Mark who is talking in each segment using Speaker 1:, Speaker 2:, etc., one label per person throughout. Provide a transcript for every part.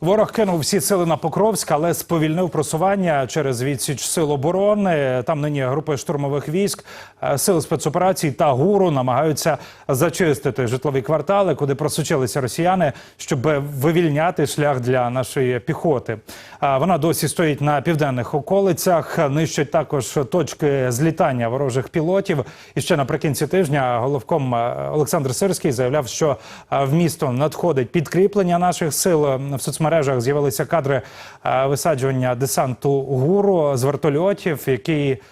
Speaker 1: Ворог кинув всі сили на Покровськ, але сповільнив просування через відсіч сил оборони. Там нині групи штурмових військ, е, сил спецоперацій та гуру намагаються зачистити житлові квартали, куди просочилися росіяни, щоб вивільняти шлях для нашої піхоти. Вона досі стоїть на південних околицях. Нищать також точки злітання ворожих пілотів. І ще наприкінці тижня головком е, Олександр Сирський заявляв, що е, в місто надходить підкріплення наших сил. В соцмережах з'явилися кадри е, висаджування десанту гуру з вертольотів, який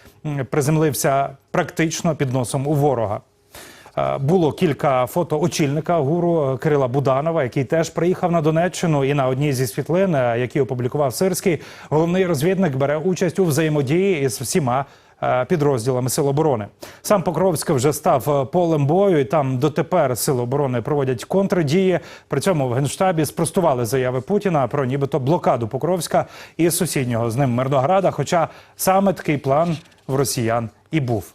Speaker 1: приземлився практично під носом у ворога. Е, Було кілька фото очільника гуру Кирила Буданова, який теж приїхав на Донеччину. І на одній зі світлин, е, які опублікував Сирський, головний розвідник бере участь у взаємодії із всіма підрозділами Сил оборони. Сам Покровськ вже став е, полем бою, і там дотепер Сили оборони проводять контрдії. При цьому в генштабі спростували заяви Путіна про нібито блокаду Покровська і сусіднього з ним Мирнограда. Хоча саме такий план в росіян і був.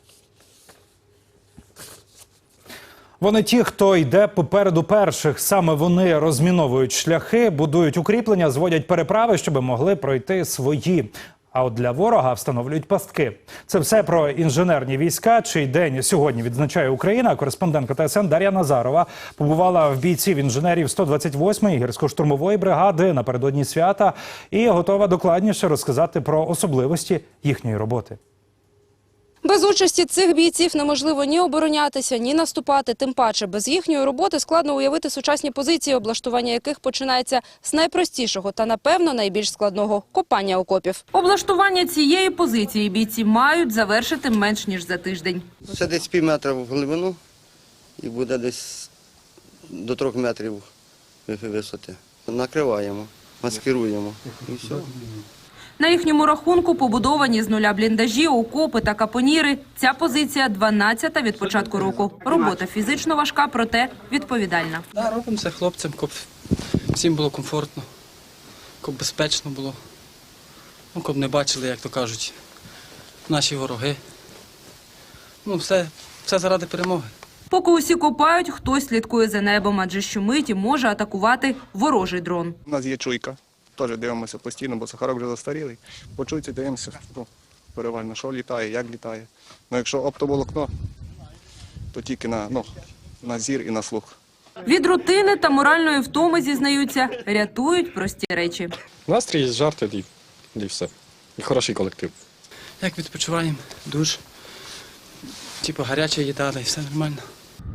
Speaker 1: Вони ті, хто йде попереду перших. Саме вони розміновують шляхи, будують укріплення, зводять переправи, щоб могли пройти свої. А от для ворога встановлюють пастки. Це все про інженерні війська. Чий день сьогодні відзначає Україна. Кореспондентка ТСН Дар'я Назарова побувала в бійців інженерів 128-ї гірсько-штурмової бригади напередодні свята і готова докладніше розказати про особливості їхньої роботи.
Speaker 2: Без участі цих бійців неможливо ні оборонятися, ні наступати. Тим паче, без їхньої роботи складно уявити сучасні позиції, облаштування яких починається з найпростішого та, напевно, найбільш складного – копання окопів. Облаштування цієї позиції бійці мають завершити менш ніж за тиждень.
Speaker 3: Це десь пів метра в глибину і буде десь до трьох метрів висоти. Накриваємо, маскируємо і все.
Speaker 2: На їхньому рахунку побудовані з нуля бліндажі, окопи та капоніри. Ця позиція 12-та від початку року. Робота фізично важка, проте відповідальна.
Speaker 4: Да, робимо це хлопцям, щоб всім було комфортно, щоб безпечно було. Ну, щоб не бачили, як то кажуть, наші вороги. Ну, все, все заради перемоги.
Speaker 2: Поки усі копають, хтось слідкує за небом, адже щомиті може атакувати ворожий дрон.
Speaker 5: У нас є чуйка. Теж дивимося постійно, бо сахарок вже застарілий. По чуйці дивимося, ну, перевально, що літає, як літає. Ну, якщо оптоволокно, то тільки на, ну, на зір і на слух.
Speaker 2: Від рутини та моральної втоми, зізнаються, рятують прості речі.
Speaker 6: Настрій, жарти і, і все. І хороший колектив.
Speaker 4: Як відпочиваємо, душ, типу гаряча їда, і все нормально.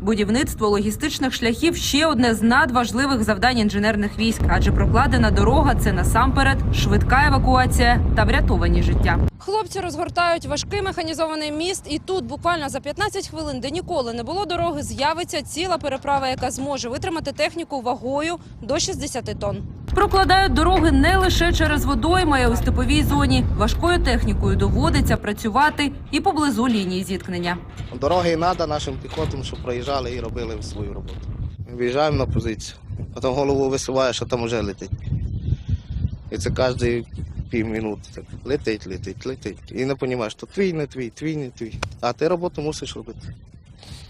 Speaker 2: Будівництво логістичних шляхів – ще одне з надважливих завдань інженерних військ, адже прокладена дорога – це насамперед швидка евакуація та врятовані життя. Хлопці розгортають важкий механізований міст, і тут буквально за 15 хвилин, де ніколи не було дороги, з'явиться ціла переправа, яка зможе витримати техніку вагою до 60 тонн. Прокладають дороги не лише через водойми, а й у степовій зоні. Важкою технікою доводиться працювати і поблизу лінії зіткнення.
Speaker 7: Дороги треба нашим піхотам, щоб проїжджали і робили свою роботу. Виїжджаємо на позицію, потім голову висуваєш, а там вже летить. І це кожні пів минути. Так летить, летить, летить. І не розумієш, то твій, не твій, твій, не твій. А ти роботу мусиш робити.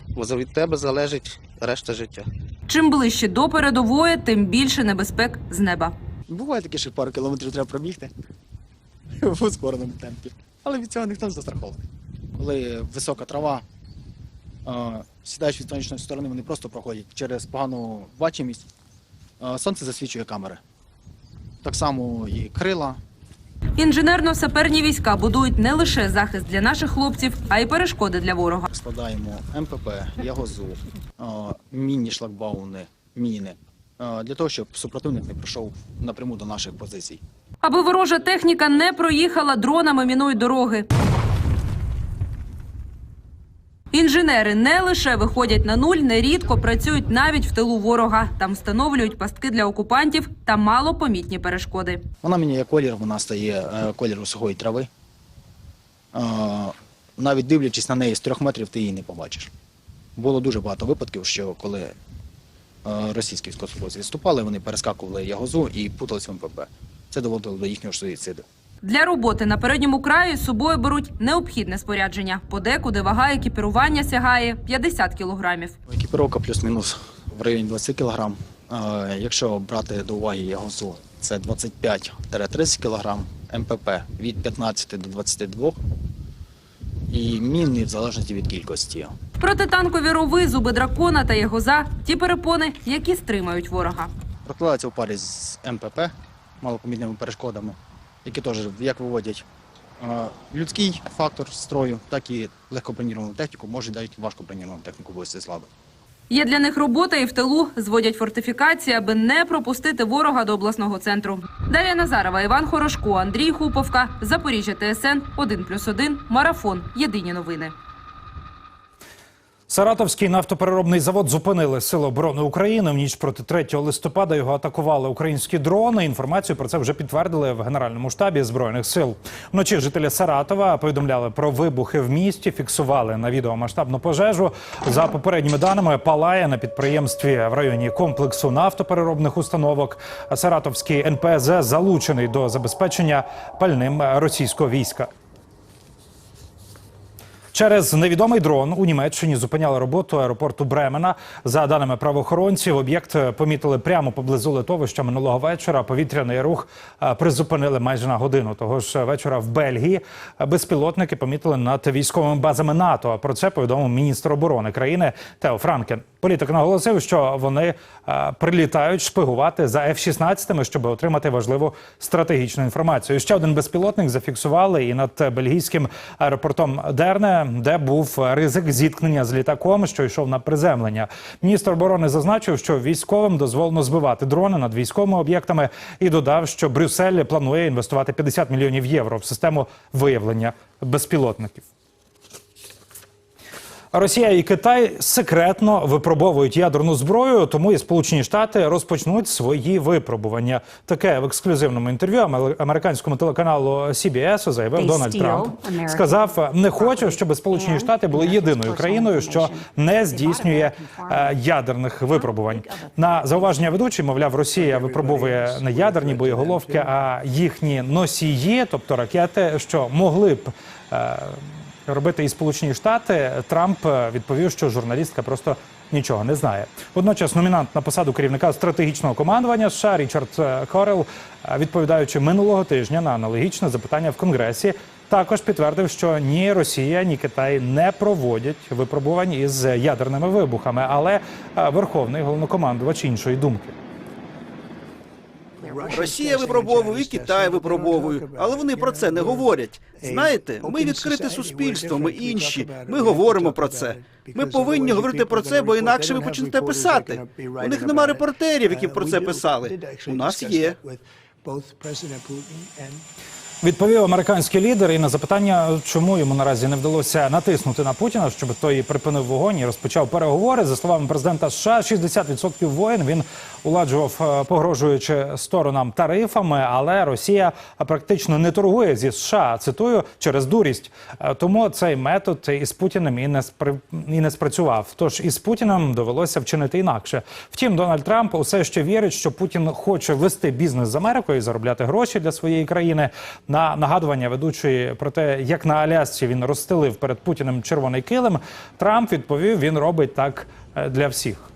Speaker 7: Бо від тебе залежить решта життя.
Speaker 2: Чим ближче до передової, тим більше небезпек з неба.
Speaker 8: Буває таке, що пару кілометрів треба пробігти в ускореному темпі. Але від цього ніхто не застрахований. Коли висока трава, сідаючи від сонячної сторони, вони просто проходять через погану бачимість. Е, Сонце засвічує камери. Так само і крила.
Speaker 2: Інженерно-саперні війська будують не лише захист для наших хлопців, а й перешкоди для ворога.
Speaker 8: Складаємо МПП, ягозу, е, мінні шлагбауни, міни. е, Для того, щоб супротивник не прийшов напряму до наших позицій.
Speaker 2: Аби ворожа техніка не проїхала дронами мінують дороги. Інженери не лише виходять на нуль, нерідко працюють навіть в тилу ворога. Там встановлюють пастки для окупантів та малопомітні перешкоди.
Speaker 8: Вона міняє колір, вона стає е, кольору сухої трави. Е, навіть дивлячись на неї з трьох метрів, ти її не побачиш. Було дуже багато випадків, що коли е, російські військовослужбовці відступали, вони перескакували ягозу і путалися в МПП. Це доводило до їхнього суїциду.
Speaker 2: Для роботи на передньому краї з собою беруть необхідне спорядження. Подекуди вага екіпірування сягає 50 кілограмів.
Speaker 8: Екіпіровка плюс-мінус в районі 20 кг. Е, Якщо брати до уваги ягозу, це 25-30 кг, МПП від 15 до 22 і міни в залежності від кількості.
Speaker 2: Протитанкові рови, зуби дракона та ягоза – ті перепони, які стримають ворога.
Speaker 8: Прокладається у парі з МПП, малопомітними перешкодами, які теж як виводять людський фактор строю, так і легкоброніровану техніку, може навіть важкоброніровану техніку вивести слабо.
Speaker 2: Є для них робота і в тилу зводять фортифікації, аби не пропустити ворога до обласного центру. Дар'я Назарова, Іван Хорошко, Андрій Хуповка, Запоріжжя ТСН 1+,1, Марафон. Єдині новини.
Speaker 1: Саратовський нафтопереробний завод зупинили Сили оборони України. В ніч проти 3 листопада його атакували українські дрони. Інформацію про це вже підтвердили в Генеральному штабі збройних сил. Вночі жителі Саратова повідомляли про вибухи в місті, фіксували на відео масштабну пожежу. За попередніми даними палає на підприємстві в районі комплексу нафтопереробних установок. Саратовський НПЗ залучений до забезпечення пальним російського війська. Через невідомий дрон у Німеччині зупиняли роботу аеропорту Бремена. За даними правоохоронців, об'єкт помітили прямо поблизу литовища минулого вечора. Повітряний рух е, призупинили майже на годину. Того ж вечора в Бельгії безпілотники помітили над військовими базами НАТО. Про це повідомив міністр оборони країни Тео Франкен. Політик наголосив, що вони е, прилітають шпигувати за F-16, щоб отримати важливу стратегічну інформацію. Ще один безпілотник зафіксували і над бельгійським аеропортом Дерне, де був ризик зіткнення з літаком, що йшов на приземлення. Міністр оборони зазначив, що військовим дозволено збивати дрони над військовими об'єктами і додав, що Брюссель планує інвестувати 50 мільйонів євро в систему виявлення безпілотників. Росія і Китай секретно випробовують ядерну зброю, тому і Сполучені Штати розпочнуть свої випробування. Таке в ексклюзивному інтерв'ю аме- американському телеканалу CBS заявив Дональд Трамп. Сказав, не хочу, щоб Сполучені Штати були єдиною країною, що не здійснює е, ядерних випробувань. На зауваження ведучий, мовляв, Росія випробовує не ядерні боєголовки, а їхні носії, тобто ракети, що могли б. Робити і Сполучені Штати, Трамп е, відповів, що журналістка просто нічого не знає. Водночас номінант на посаду керівника стратегічного командування США Річард е, Корел, е, відповідаючи минулого тижня на аналогічне запитання в Конгресі, також підтвердив, що ні Росія, ні Китай не проводять випробувань із ядерними вибухами, але верховний головнокомандувач іншої думки.
Speaker 9: Росія випробовує, і Китай випробовує, але вони про це не говорять. Знаєте, ми відкрите суспільство, ми інші. Ми говоримо про це. Ми повинні говорити про це, бо інакше ви почнете писати. У них нема репортерів, які про це писали. У нас є.
Speaker 1: Відповів американський лідер і на запитання, чому йому наразі не вдалося натиснути на Путіна, щоб той припинив вогонь і розпочав переговори. За словами президента США, 60% воєн він уладжував, е, погрожуючи сторонам тарифами, але Росія практично не торгує зі США. Цитую через дурість. Е, Тому цей метод із Путіним і не спри... і не спрацював. Тож із Путіним довелося вчинити інакше. Втім, Дональд Трамп усе ще вірить, що Путін хоче вести бізнес з Америкою і заробляти гроші для своєї країни. На нагадування ведучої про те, як на Алясці він розстелив перед Путіним червоний килим, Трамп відповів: він робить так е, для всіх.